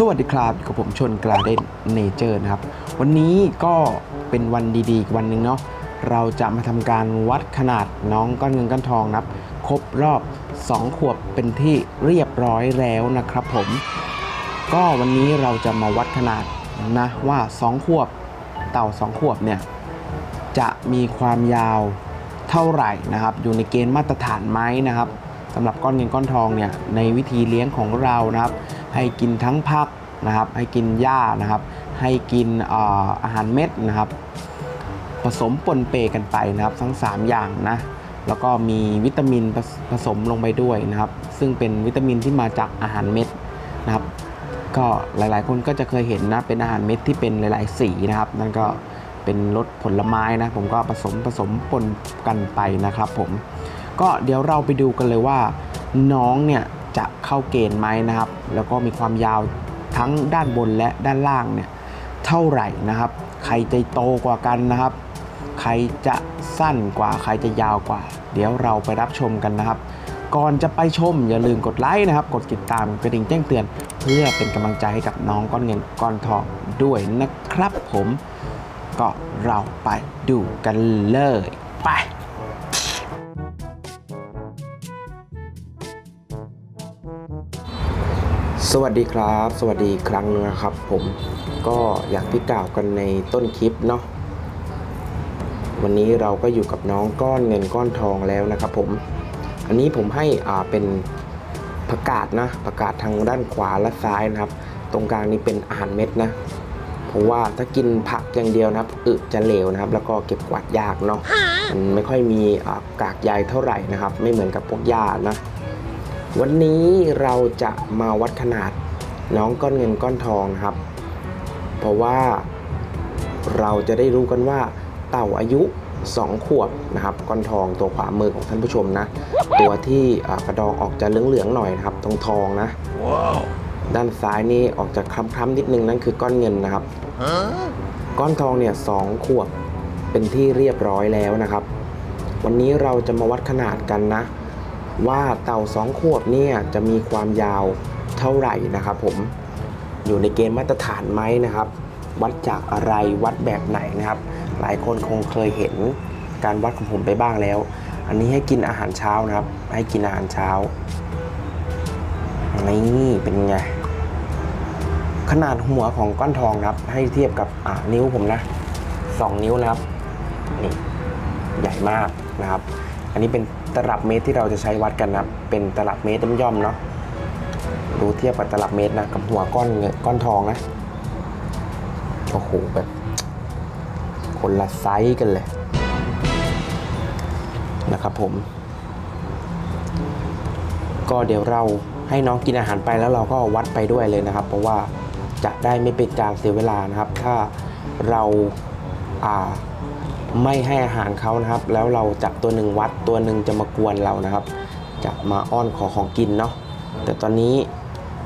สวัสดีครับกับผมชนกลาเดนเนเจอร์นะครับ วันนี้ก็เป็นวันดีๆอีกวันหนึ่งเนาะเราจะมาทำการวัดขนาดน้องก้อนเงินก้อนทองนะครับ ครบรอบ 2 ขวบเป็นที่เรียบร้อยแล้วนะครับผม ก็วันนี้เราจะมาวัดขนาดนะว่า 2 ขวบเต่า 2 ขวบเนี่ย จะมีความยาวเท่าไหร่นะครับ อยู่ในเกณฑ์มาตรฐานไหมนะครับสำหรับก้อนเงินก้อนทองเนี่ยในวิธีเลี้ยงของเรานะครับ ให้กินทั้งพักนะครับ ให้กินหญ้านะครับ ให้กินอออาหารเม็ดนะครับ ผสมปนเปกันไปนะครับ ทั้ง 3 อย่างนะแล้วก็มีวิตามินผสผสมลงไปด้วยนะครับ ซึ่งเป็นวิตามินที่มาจากอาหารเม็ดนะครับ ก็หลายๆ คนก็จะเคยเห็นนะเป็นอาหารเม็ดที่เป็นหลาย ๆ สีนะครับ นั่นก็เป็นรสผลไม้นะผมก็ผสมผสมปนกันไปนะครับ ผมก็เดี๋ยวเราไปดูกันเลยว่าน้องเนี่ย จะเข้าเกณฑ์ไหมนะครับ แล้วก็มีความยาวทั้งด้านบนและด้านล่างเนี่ยเท่าไหร่นะครับ ใครจะโตกว่ากันนะครับ ใครจะสั้นกว่า ใครจะยาวกว่า เดี๋ยวเราไปรับชมกันนะครับ ก่อนจะไปชมอย่าลืมกดไลค์นะครับ กดติดตามกระดิ่งแจ้งเตือน เพื่อเป็นกำลังใจให้กับน้องก้อนเงินก้อนทองด้วยนะครับผมก็เราไปดูกันเลย สวัสดีครับ สวัสดีครั้งหนึงนะครับ ผมก็อยางที่กล่าวกันในต้นคลิปเนาะวันนี้เราก็อยู่กับน้องก้อนเงินก้อนทองแล้วนะครับ ผม อันนี้ผมให้อ่าเป็นผักกาดนะผักกาดทางด้านขวาและซ้ายนะครับ ตรงกลางนี้เป็นอาหารเม็ดนะ เพราะว่าถ้ากินผักอย่างเดียวนะครับอึจะเหลวนะครับ แล้วก็เก็บกวาดยากเนาะมันไม่ค่อยมีอ่ากากใยเท่าไหร่นะครับ ไม่เหมือนกับพวกหญ้านะ วันนี้เราจะมาวัดขนาดน้องก้อนเงินก้อนทองนะครับ เพราะว่าเราจะได้รู้กันว่าเต่าอายุ 2 ขวบนะครับก้อนทองตัวขวามือของท่านผู้ชมนะ ตัวที่อ่ากระดองออกจะเหลืองๆหน่อยนะครับตรงทองนะด้านซ้ายนี่ออกจะคล้ำๆนิดนึงนั่นคือก้อนเงินนะครับก้อนทองเนี่ยสองขวบเป็นที่เรียบร้อยแล้วนะครับ วันนี้เราจะมาวัดขนาดกันนะ ว่าเต่าสองขวบเนี่ยจะมีความยาวเท่าไหร่นะครับผมอยู่ในเกณฑ์มาตรฐานไหมนะครับ วัดจากอะไรวัดแบบไหนนะครับ หลายคนคงเคยเห็นการวัดของผมไปบ้างแล้ว อันนี้ให้กินอาหารเช้านะครับ ให้กินอาหารเช้านี่เป็นไงขนาดหัวของก้อนทองนะครับ ให้เทียบกับนิ้วผมนะสองนิ้วนะครับนี่ใหญ่มากนะครับ อันนี้เป็น ตลับเมตรที่เราจะใช้วัดกันนะเป็นตลับเมตรย่อมๆเนาะดูเทียบกับตลับเมตรนะกับหัวก้อนเงินก้อนทองนะโอ้โหแบบคนละไซส์กันเลย นะครับผม ก็เดี๋ยวเราให้น้องกินอาหารไปแล้วเราก็วัดไปด้วยเลยนะครับ เพราะว่าจะได้ไม่เป็นการเสียเวลานะครับ ถ้าเราอ่า ไม่ให้อาหารเขานะครับ แล้วเราจับตัวหนึ่งวัดตัวหนึ่งจะมากวนเรานะครับ จะมาอ้อนขอของกินเนาะแต่ตอนนี้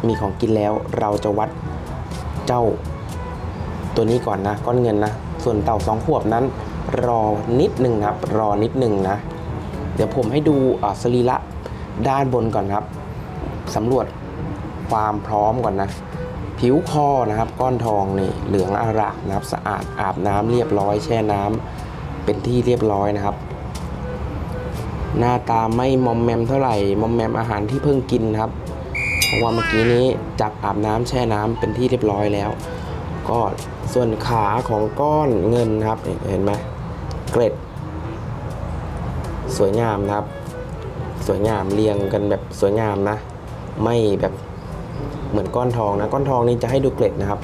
มีของกินแล้วเราจะวัดเจ้าตัวนี้ก่อนนะก้อนเงินนะส่วนเต่าสองขวบนั้น รอนิดหนึ่งนะครับ รอนิดหนึ่งนะ เดี๋ยวผมให้ดูสรีระด้านบนก่อนครับสำรวจความพร้อมก่อนนะ ผิวคอนะครับ ก้อนทองนี่เหลืองอารามนะครับ สะอาดอาบน้ำเรียบร้อยแช่น้ำ เป็นที่เรียบร้อยนะครับ หน้าตาไม่มอมแมมเท่าไหร่ มอมแมมอาหารที่เพิ่งกินครับเพราะว่าเมื่อกี้นี้จับอาบน้ำแช่น้ำเป็นที่เรียบร้อยแล้ว ก็ส่วนขาของก้อนเงินครับเห็นไหมเกร็ด สวยงามนะครับ สวยงามเรียงกันแบบสวยงามนะ ไม่แบบเหมือนก้อนทองนะ ก้อนทองนี่จะให้ดูเกล็ดนะครับ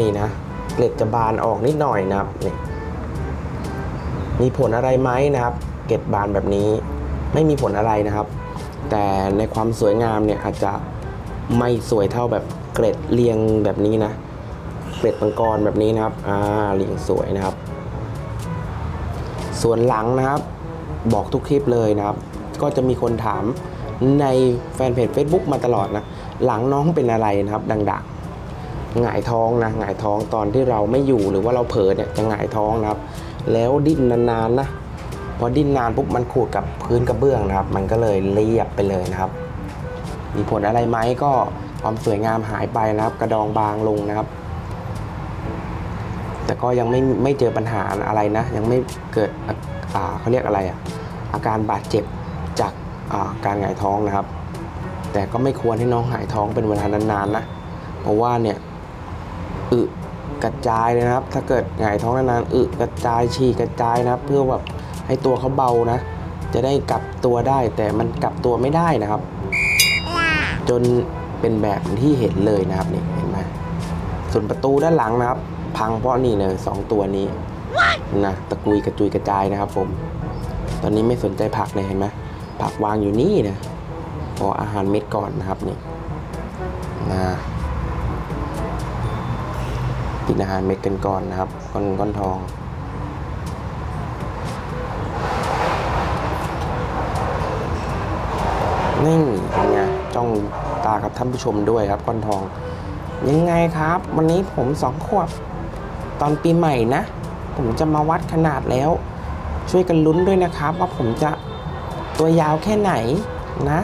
นี่นะ เกล็ดจะบานออกนิดหน่อยนะครับนี่ มีผลอะไรไหมนะครับ เกล็ดบานแบบนี้ไม่มีผลอะไรนะครับ แต่ในความสวยงามเนี่ยอาจจะไม่สวยเท่าแบบเกล็ดเรียงแบบนี้นะ เกล็ดมังกรแบบนี้นะครับอ่าเรียงสวยนะครับ ส่วนหลังนะครับ บอกทุกคลิปเลยนะครับ ก็จะมีคนถามในแฟนเพจ Facebook มาตลอดนะ หลังน้องเป็นอะไรนะครับ ดังๆหงายท้องนะหงายท้องตอนที่เราไม่อยู่หรือว่าเราเผลอเนี่ยจะหงายท้องนะครับ แล้วดิ้นนานๆนะพอดิ้นนานปุ๊บมันขูดกับพื้นกระเบื้องนะครับ มันก็เลยเรียบไปเลยนะครับ มีผลอะไรไหมก็ความสวยงามหายไปนะครับ กระดองบางลงนะครับ แต่ก็ยังไม่ไม่เจอปัญหาอะไรนะ ยังไม่เกิดอ่าเขาเรียกอะไรอะอาการบาดเจ็บจากอาการหงายท้องนะครับ แต่ก็ไม่ควรให้น้องหงายท้องเป็นเวลานานๆนะ เพราะว่าเนี่ย กระจายเลยนะครับ ถ้าเกิดหงายท้องนานๆอึกระจายฉี่กระจายนะครับ เพื่อแบบให้ตัวเขาเบานะ จะได้กลับตัวได้แต่มันกลับตัวไม่ได้นะครับ จนเป็นแบบที่เห็นเลยนะครับนี่เห็นไหมส่วนประตูด้านหลังนะครับ พังเพราะนี่เลยสองตัวนี้นะตะกุยกระจุยกระจายนะครับ ผม ตอนนี้ไม่สนใจผักเลยเห็นไหมผักวางอยู่นี่นะขออาหารเม็ดก่อนนะครับนี่นะ กินอาหารเม็ดกันก่อนนะครับก้อนก้อนทอง นี่เป็นไงจ้องตากับท่านผู้ชมด้วยครับก้อนทอง ยังไงครับ วันนี้ผมสองขวบตอนปีใหม่นะ ผมจะมาวัดขนาดแล้ว ช่วยกันลุ้นด้วยนะครับ ว่าผมจะตัวยาวแค่ไหนนะ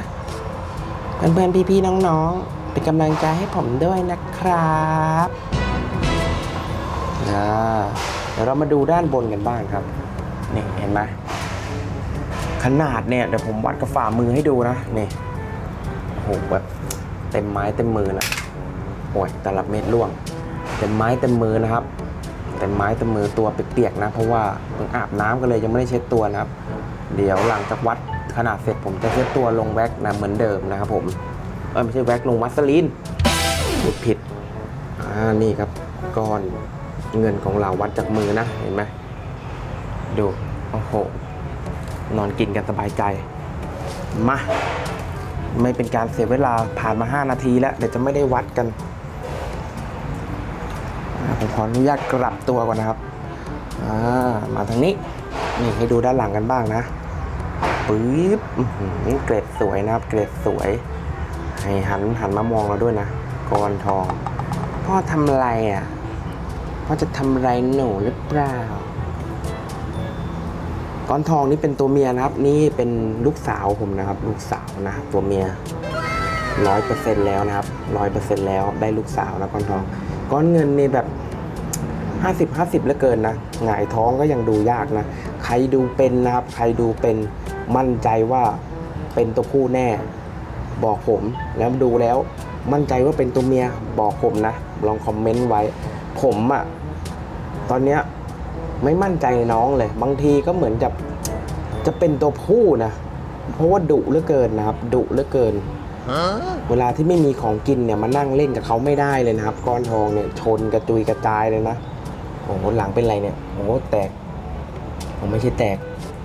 เพื่อนๆพี่ๆน้องๆ เป็นกำลังใจให้ผมด้วยนะครับ อ่าเดี๋ยวเรามาดูด้านบนกันบ้างครับ นี่เห็นไหมขนาดเนี่ยเดี๋ยวผมวัดกับฝ่ามือให้ดูนะนี่โอ้โหแบบเต็มไม้เต็มมือนะโอ้ยแต่ละเม็ดล่วง เต็มไม้เต็มมือนะครับ เต็มไม้เต็มมือตัวเปียกๆนะ เพราะว่าเพิ่งอาบน้ำก็เลยยังไม่ได้เช็ดตัวนะครับ เดี๋ยวหลังจากวัดขนาดเสร็จผมจะเช็ดตัวลงแว็กนะเหมือนเดิมนะครับผมเออไม่ใช่แว็กลงวัสลีนพูดผิดอ่านี่ครับก้อน เงินของเราวัดจากมือนะเห็นไหมดูโอ้โหนอนกินกันสบายใจ มา ไม่เป็นการเสียเวลาผ่านมา 5 นาทีแล้ว เดี๋ยวจะไม่ได้วัดกัน ผมขออนุญาตกลับตัวก่อนนะครับามาทางนี้ นี่ให้ดูด้านหลังกันบ้างนะปึ๊บเกรดสวยนะครับ เกรดสวย ให้หันหันมามองเราด้วยนะกรทอง พ่อทำอะไรอะ พ่อจะทำไรหนูหรือเปล่าก้อนทองนี่เป็นตัวเมียนะครับ นี่เป็นลูกสาวผมนะครับ ลูกสาวนะตัวเมียร้อยเปอร์เซ็นต์แล้วนะครับร้อยเปอร์เซ็นต์แล้วได้ลูกสาวนะก้อนทอง ก้อนเงินนี่แบบห้าสิบห้าสิบเหลือเกินนะหงายท้องก็ยังดูยากนะ ใครดูเป็นนะครับ ใครดูเป็นมั่นใจว่าเป็นตัวผู้แน่ บอกผมแล้วดูแล้วมั่นใจว่าเป็นตัวเมียบอกผมนะ ลองคอมเมนต์ไว้ ผมอะ ตอนเนี้ยไม่มั่นใจในน้องเลย บางทีก็เหมือนจะจะเป็นตัวผู้นะ เพราะว่าดุเหลือเกินนะครับดุเหลือเกิน เวลาที่ไม่มีของกินเนี่ยมานั่งเล่นกับเขาไม่ได้เลยนะครับก้อนทองเนี่ยชนกระจุยกระจายเลยนะโอ้โหหลังเป็นไรเนี่ยโอ้โหแตกผมไม่ใช่แตก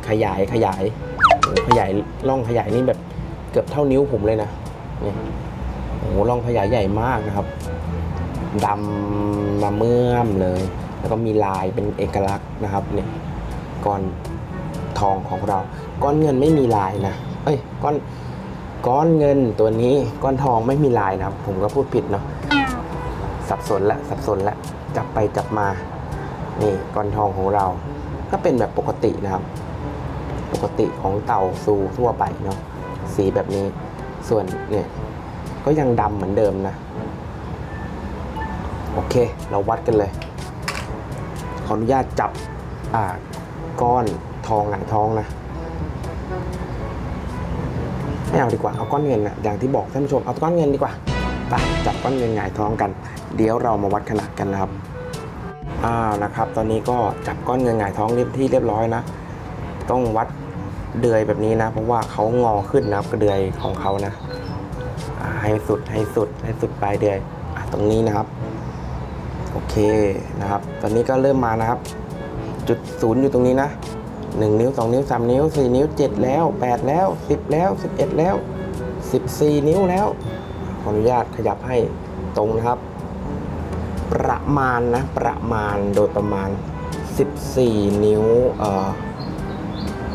ขยายขยายโอ้โหขยายร่องขยายนี่แบบเกือบเท่านิ้วผมเลยนะเนี่ยโอ้โหร่องขยายใหญ่มากนะครับดำมาเมื่อมเลย แล้วก็มีลายเป็นเอกลักษณ์นะครับเนี่ยก้อนทองของเรา ก้อนเงินไม่มีลายนะเอ้ยก้อนก้อนเงินตัวนี้ก้อนทองไม่มีลายนะครับผมก็พูดผิดเนาะสับสนละสับสนละจับไปจับมานี่ก้อนทองของเรา ก็เป็นแบบปกตินะครับ ปกติของเต่าซูทั่วไปเนาะสีแบบนี้ส่วนเนี่ยก็ยังดำเหมือนเดิมนะ โอเค เราวัดกันเลย ขออนุญาตจับก้อนทองหงายท้องนะไม่เอาดีกว่าเอาก้อนเงินนะอย่างที่บอกท่านผู้ชมเอาก้อนเงินดีกว่าไปจับก้อนเงินหงายท้องกัน เดี๋ยวเรามาวัดขนาดกันนะครับอ่านะครับ ตอนนี้ก็จับก้อนเงินหงายท้องเรียบที่เรียบร้อยนะ ต้องวัดเดือยแบบนี้นะ เพราะว่าเขางอขึ้นนะครับกระเดือยของเขานะให้สุดให้สุดให้สุดปลายเดือยอตรงนี้นะครับ เคนะครับ ตอนนี้ก็เริ่มมานะครับ จุดศูนย์อยู่ตรงนี้นะหนึ่งนิ้วสองนิ้วสามนิ้วสี่นิ้วเจ็ดแล้วแปดแล้วสิบแล้วสิบเอ็ดแล้วสิบสี่นิ้วแล้ว ขออนุญาตขยับให้ตรงนะครับ ประมาณนะ ประมาณโดยประมาณ 14 นิ้วเอ่อ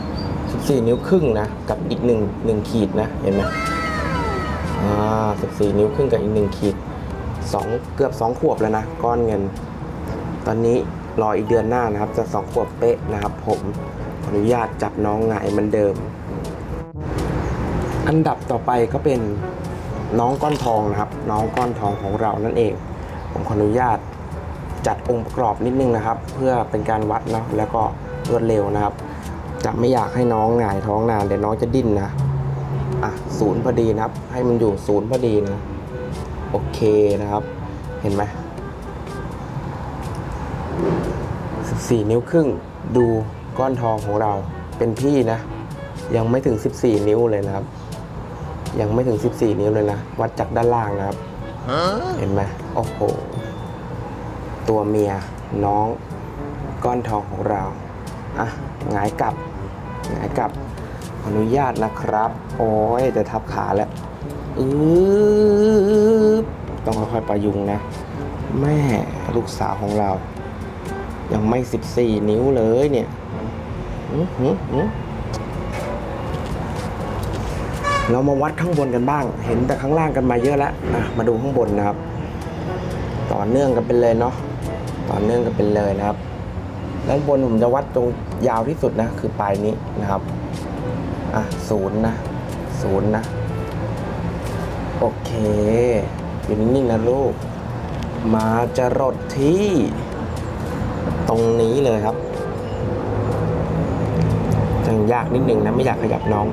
14 นิ้วครึ่งนะ กับอีกหนึ่งหนึ่งขีดนะ เห็นไหมอ่า14 นิ้วครึ่งกับอีกหนึ่งขีด สองเกือบสองขวบแล้วนะก้อนเงิน ตอนนี้รออีกเดือนหน้านะครับ จะสองขวบเป๊ะนะครับ ผมขออนุญาตจับน้องหงายเหมือนเดิม อันดับต่อไปก็เป็นน้องก้อนทองนะครับ น้องก้อนทองของเรานั่นเอง ผมขออนุญาตจัดองค์ประกอบนิดนึงนะครับ เพื่อเป็นการวัดเนาะแล้วก็รวดเร็วนะครับ จะไม่อยากให้น้องหงายท้องนานเดี๋ยวน้องจะดิ้นนะอะศูนย์พอดีนะครับ ให้มันอยู่ศูนย์พอดีนะ โอเคนะครับ เห็นไหม14 นิ้วครึ่งดูก้อนทองของเราเป็นพี่นะ ยังไม่ถึง 14 นิ้วเลยนะครับ ยังไม่ถึง 14 นิ้วเลยนะ วัดจากด้านล่างนะครับ เห็นไหมโอ้โห ตัวเมียน้องก้อนทองของเรา อะหงายกลับหงายกลับออนุญาตนะครับ โอ้ยจะทับขาแล้วอือ ต้องค่อยๆประยุงนะ แม่ลูกสาวของเรา ยังไม่14นิ้วเลยเนี่ยเรามาวัดข้างบนกันบ้าง เห็นแต่ข้างล่างกันมาเยอะแล้วอะมาดูข้างบนนะครับ ต่อเนื่องกันเป็นเลยเนาะต่อเนื่องกันเป็นเลยนะครับด้านบนผมจะวัดตรงยาวที่สุดนะ คือปลายนี้นะครับอะศูนย์นะศูนย์นะ โอเค อยู่นิ่งๆนะลูก มาจะรดที่ตรงนี้เลยครับยังยากนิดนึงนะไม่อยากขยับน้อง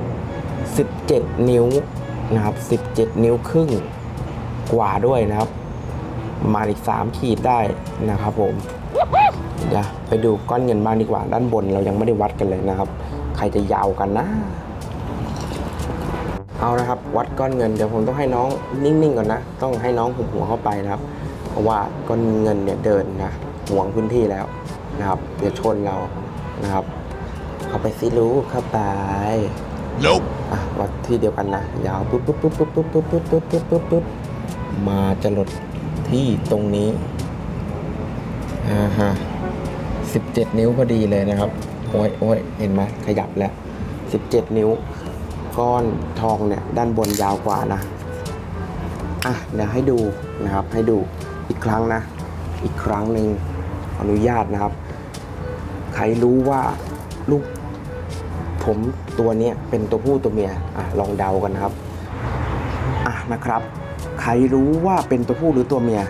17 นิ้วนะครับ 17 นิ้วครึ่งกว่าด้วยนะครับ มาอีก 3 ขีดได้นะครับผมเดี๋ยวไปดูก้อนเงินบ้างดีกว่าด้านบนเรายังไม่ได้วัดกันเลยนะครับ ใครจะยาวกันนะ เอานะครับ วัดก้อนเงินเดี๋ยวผมต้องให้น้องนิ่งๆก่อนนะ ต้องให้น้องหุบหัวเข้าไปนะครับ เพราะว่าก้อนเงินเนี่ยเดินนะห่วงพื้นที่แล้วนะครับเดี๋ยวชนเรานะครับ เข้าไปสิลูกเข้าไป Nope. อะวัดที่เดียวกันนะยาวปุ๊บปุ๊บปุ๊บปุ๊บปุ๊บปุ๊บปุ๊บปุ๊บปุ๊บปุ๊บปุ๊บมาจะหลดที่ตรงนี้อ่าฮะสิบเจ็ดนิ้วพอดีเลยนะครับโอ้ยโอ้ยเห็นไหมขยับแล้วสิบเจ็ดนิ้ว ก้อนทองเนี่ยด้านบนยาวกว่านะอะเดี๋ยวให้ดูนะครับให้ดูอีกครั้งนะ อีกครั้งหนึ่งอนุญาตนะครับ ใครรู้ว่าลูกผมตัวนี้เป็นตัวผู้ตัวเมียอะลองเดากันนะครับอะนะครับ ใครรู้ว่าเป็นตัวผู้หรือตัวเมีย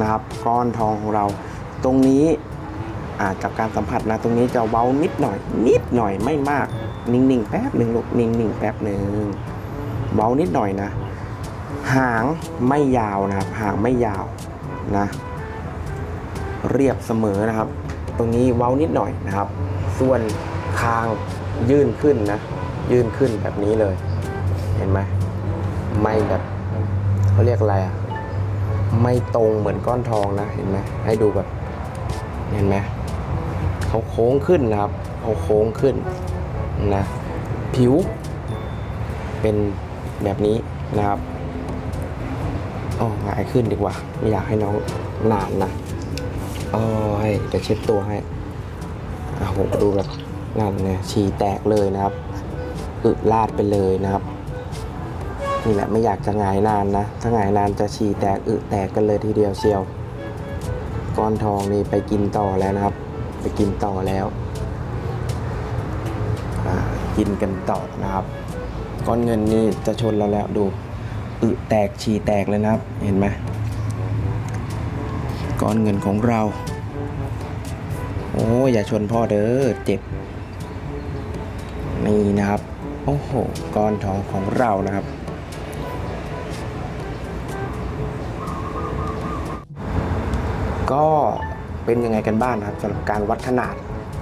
นะครับ ก้อนทองของเรา ตรงนี้ อะจากการสัมผัสนะตรงนี้จะเว้านิดหน่อย นิดหน่อยไม่มาก นิ่งๆแป๊บหนึ่งลูกนิ่งๆแป๊บหนึ่งเว้านิดหน่อยนะ หางไม่ยาวนะครับ หางไม่ยาวนะ เรียบเสมอนะครับ ตรงนี้เว้านิดหน่อยนะครับ ส่วนคางยื่นขึ้นนะ ยื่นขึ้นแบบนี้เลย เห็นไหมไม่แบบเขาเรียกอะไรอะไม่ตรงเหมือนก้อนทองนะ เห็นไหมให้ดูแบบ เห็นไหม เขาโค้งขึ้นนะครับเขาโค้งขึ้นนะผิว เป็นแบบนี้นะครับโอ้หงายขึ้นดีกว่า ไม่อยากให้น้องนานนะโอ้ยจะเช็ดตัวให้อะผมดูแบบนั่นเนี่ยฉี่แตกเลยนะครับอึลาดไปเลยนะครับนี่แหละไม่อยากจะหงายนานนะถ้าหงายนานจะฉี่แตกอึแตกกันเลยทีเดียวเชียวก้อนทองนี่ไปกินต่อแล้วนะครับ ไปกินต่อแล้วกินกันต่อนะครับก้อนเงินนี่จะชนเราแล้วดูอึแตกฉี่แตกเลยนะครับ เห็นไหมก้อนเงินของเรา โอ้ยอย่าชนพ่อเด้อเจ็บนี่นะครับ โอ้โหก้อนทองของเรานะครับก็ เป็นยังไงกันบ้างนะครับสำหรับการวัดขนาด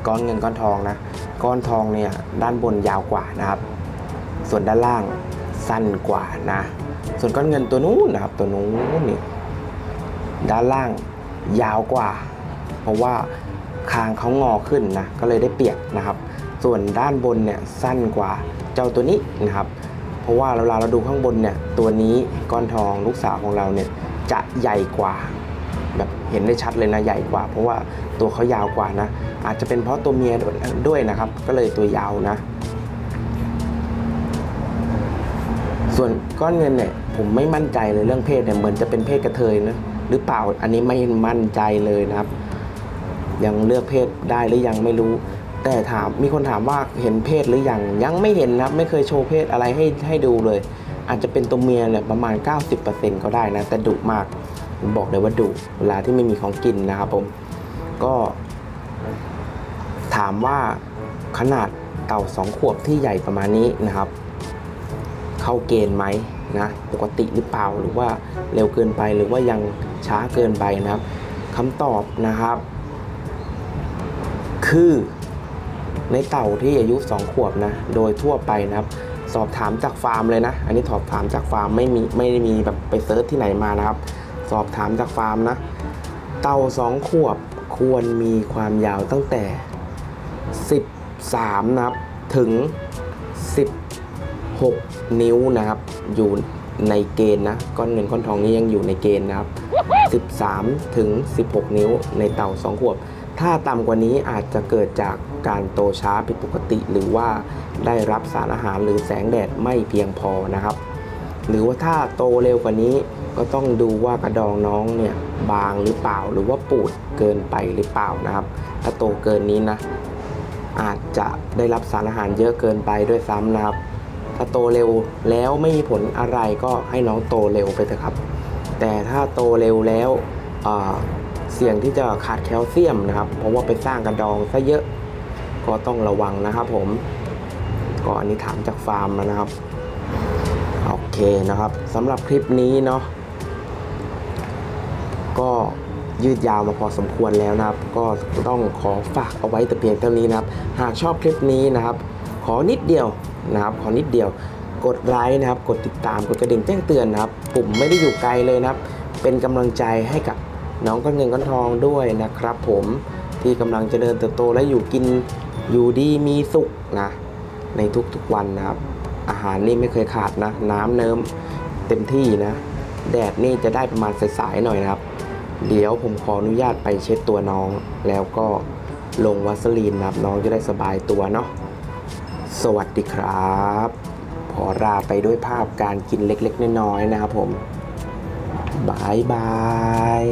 ก้อนเงินก้อนทองนะก้อนทองเนี่ยด้านบนยาวกว่านะครับ ส่วนด้านล่างสั้นกว่านะ ส่วนก้อนเงินตัวนู้นนะครับตัวนู้นนี่ด้านล่างยาวกว่า เพราะว่าคางเขางอขึ้นนะก็เลยได้เปียบนะครับ ส่วนด้านบนเนี่ยสั้นกว่าเจ้าตัวนี้นะครับ เพราะว่าเวลาเราดูข้างบนเนี่ยตัวนี้ก้อนทองลูกสาวของเราเนี่ยจะใหญ่กว่า แบบเห็นได้ชัดเลยนะใหญ่กว่า เพราะว่าตัวเขายาวกว่านะ อาจจะเป็นเพราะตัวเมียด้วยนะครับ ก็เลยตัวยาวนะ ส่วนก้อนเงินเนี่ยผมไม่มั่นใจเลยเรื่องเพศเนี่ยเหมือนจะเป็นเพศกระเทยนะหรือเปล่าอันนี้ไม่มั่นใจเลยนะครับ ยังเลือกเพศได้หรือยังไม่รู้ แต่ถามมีคนถามว่าเห็นเพศหรือยังยังไม่เห็นนะครับ ไม่เคยโชว์เพศอะไรให้ให้ดูเลย อาจจะเป็นตัวเมียเนี่ยประมาณ 90%ก็ได้นะแต่ดุมาก บอกเลยว่าดุเวลาที่ไม่มีของกินนะครับผมก็ถามว่าขนาดเต่าสองขวบที่ใหญ่ประมาณนี้นะครับ เข้าเกณฑ์ไหมนะปกติหรือเปล่าหรือว่าเร็วเกินไปหรือว่ายังช้าเกินไปนะครับคำตอบนะครับ คือในเต่าที่อายุ 2 ขวบนะโดยทั่วไปนะครับ สอบถามจากฟาร์มเลยนะ อันนี้สอบถามจากฟาร์มไม่มีไม่ได้มีแบบไปเซิร์ชที่ไหนมานะครับ สอบถามจากฟาร์มนะ เต่า2ขวบควรมีความยาวตั้งแต่ 13 นะครับ ถึง 16 นิ้วนะครับ อยู่ในเกณฑ์นะ ก้อนเงินก้อนทองนี้ยังอยู่ในเกณฑ์นะครับ 13 ถึง 16 นิ้วในเต่า2ขวบ ถ้าต่ำกว่านี้อาจจะเกิดจากการโตช้าผิดปกติ หรือว่าได้รับสารอาหารหรือแสงแดดไม่เพียงพอนะครับ หรือว่าถ้าโตเร็วกว่านี้ ก็ต้องดูว่ากระดองน้องเนี่ยบางหรือเปล่าหรือว่าปูดเกินไปหรือเปล่านะครับ ถ้าโตเกินนี้นะ อาจจะได้รับสารอาหารเยอะเกินไปด้วยซ้ำนะครับ ถ้าโตเร็วแล้วไม่มีผลอะไรก็ให้น้องโตเร็วไปเถอะครับ แต่ถ้าโตเร็วแล้วเสี่ยงที่จะขาดแคลเซียมนะครับ เพราะว่าไปสร้างกระดองซะเยอะก็ต้องระวังนะครับผมก็อันนี้ถามจากฟาร์มนะครับ โอเคนะครับสำหรับคลิปนี้เนาะ ก็ยืดยาวมาพอสมควรแล้วนะครับ ก็ต้องขอฝากเอาไว้แต่เพียงเท่านี้นะครับ หากชอบคลิปนี้นะครับ ขอนิดเดียวนะครับ ขอนิดเดียว กดไลค์นะครับ กดติดตาม กดกระดิ่งแจ้งเตือนนะครับ ปุ่มไม่ได้อยู่ไกลเลยนะครับ เป็นกำลังใจให้กับน้องก้อนเงินก้อนทองด้วยนะครับ ผมที่กำลังเจริญเติบโตและอยู่กินอยู่ดีมีสุขนะในทุกๆวันนะครับ อาหารนี่ไม่เคยขาดนะ น้ำเนิมเต็มที่นะ แดดนี่จะได้ประมาณสายๆหน่อยนะครับ เดี๋ยวผมขออนุญาตไปเช็ดตัวน้อง แล้วก็ลงวัสลีนนะครับน้องจะได้สบายตัวเนาะสวัสดีครับขอลาไปด้วยภาพการกินเล็กๆน้อยๆนะครับผมบายบาย